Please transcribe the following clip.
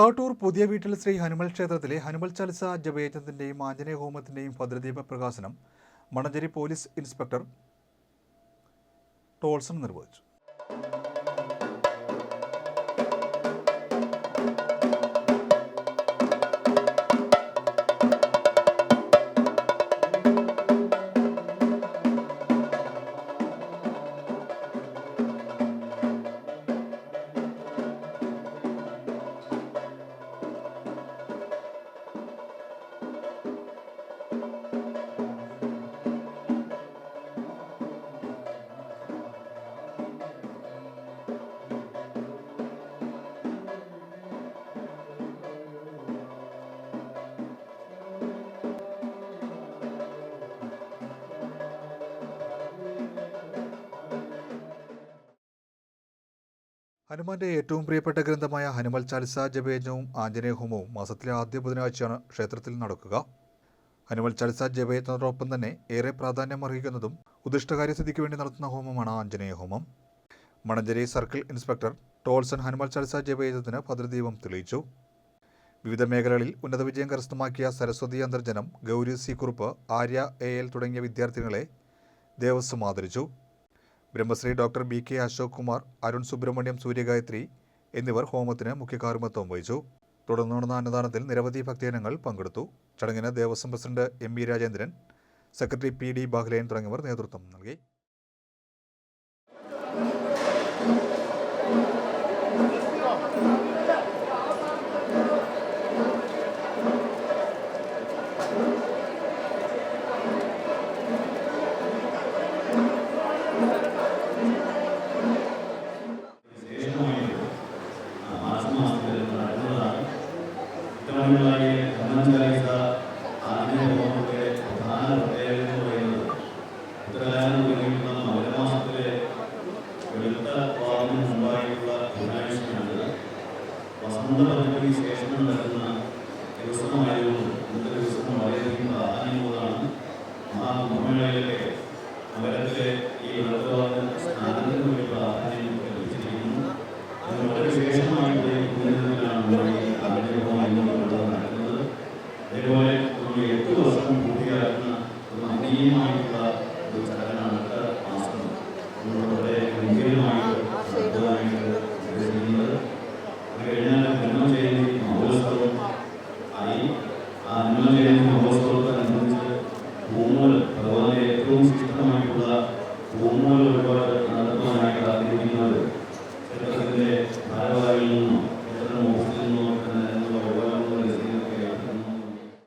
തൃക്കാട്ടൂർ പുതിയ വീട്ടിൽ ശ്രീ ഹനുമൽ ക്ഷേത്രത്തിലെ ഹനുമൽ ചാലിസ ജപയജ്ഞത്തിന്റെയും ആഞ്ജനേയ ഹോമത്തിന്റെയും ഭദ്രദീപ പ്രകാശനം മണഞ്ചേരി പോലീസ് ഇൻസ്പെക്ടർ ടോൾസൺ നിർവഹിച്ചു. ഹനുമാന്റെ ഏറ്റവും പ്രിയപ്പെട്ട ഗ്രന്ഥമായ ഹനുമൽ ചാലിസ ജപയജ്ഞവും ആഞ്ജനേയ ഹോമവും മാസത്തിലെ ആദ്യ ബുധനാഴ്ചയാണ് ക്ഷേത്രത്തിൽ നടക്കുക. ഹനുമൽ ചാലിസ ജപയജ്ഞത്തോടൊപ്പം തന്നെ ഏറെ പ്രാധാന്യം അർഹിക്കുന്നതും ഉദ്ദിഷ്ടകാര്യസ്ഥിതിക്ക് വേണ്ടി നടത്തുന്ന ഹോമമാണ് ആഞ്ജനേയ ഹോമം. മണഞ്ചേരി സർക്കിൾ ഇൻസ്പെക്ടർ ടോൾസൺ ഹനുമൽ ചാലിസ ജപയജ്ഞത്തിന് ഭദ്രദീപം തെളിയിച്ചു. വിവിധ മേഖലകളിൽ ഉന്നത വിജയം കരസ്ഥമാക്കിയ Saraswathi Antharjanam Gauri C Kurup Arya A L തുടങ്ങിയ വിദ്യാർത്ഥികളെ ദേവസ്വം ആദരിച്ചു. Brahmasree doctor B K Ashok Kumar Arun Subramaniam Suryagayathri എന്നിവർ ഹോമത്തിന് മുഖ്യകാർമത്വം വഹിച്ചു. തുടർന്ന് നടന്ന അന്നദാനത്തിൽ നിരവധി ഭക്തജനങ്ങൾ പങ്കെടുത്തു. ചടങ്ങിന് Devaswom president M V Rajendran secretary P D ബാഹ്ലേൻ തുടങ്ങിയവർ നേതൃത്വം നൽകി. ഇത്തവണകളായി ബ്രഹ്മചാരിക ആദ്യ ഹോമത്തിലെ പ്രധാന പ്രത്യേകത എന്ന് പറയുന്നത് ഉത്തരായനം തുടങ്ങിയിട്ടുള്ള മകരമാസത്തിലെ വെളുത്ത വാറിന് ഇന്നത്തെ ദിവസം വളരെയധികം പ്രാധാന്യമുള്ളതാണ്. ആ കുംഭമേളയിലെ ഈ വെളുത്ത ഗംഭീരമായിട്ടുള്ള ഒരു ചടങ്ങാണ് അടുത്ത മാസം നമ്മൾ വളരെ ഗംഭീരമായിട്ട് ശ്രദ്ധമായിട്ട് ആയി ആ ജന്മ ജയന്തി മഹോത്സവത്തോടനുബന്ധിച്ച് ഏറ്റവും ശിഷ്ടമായിട്ടുള്ള പൂമൂൽ ഒരുപാട് നടത്തുവാനായിട്ട് ആഗ്രഹിക്കുന്നത് ക്ഷേത്രത്തിന്റെ ഭാരവാഹിയിൽ നിന്നും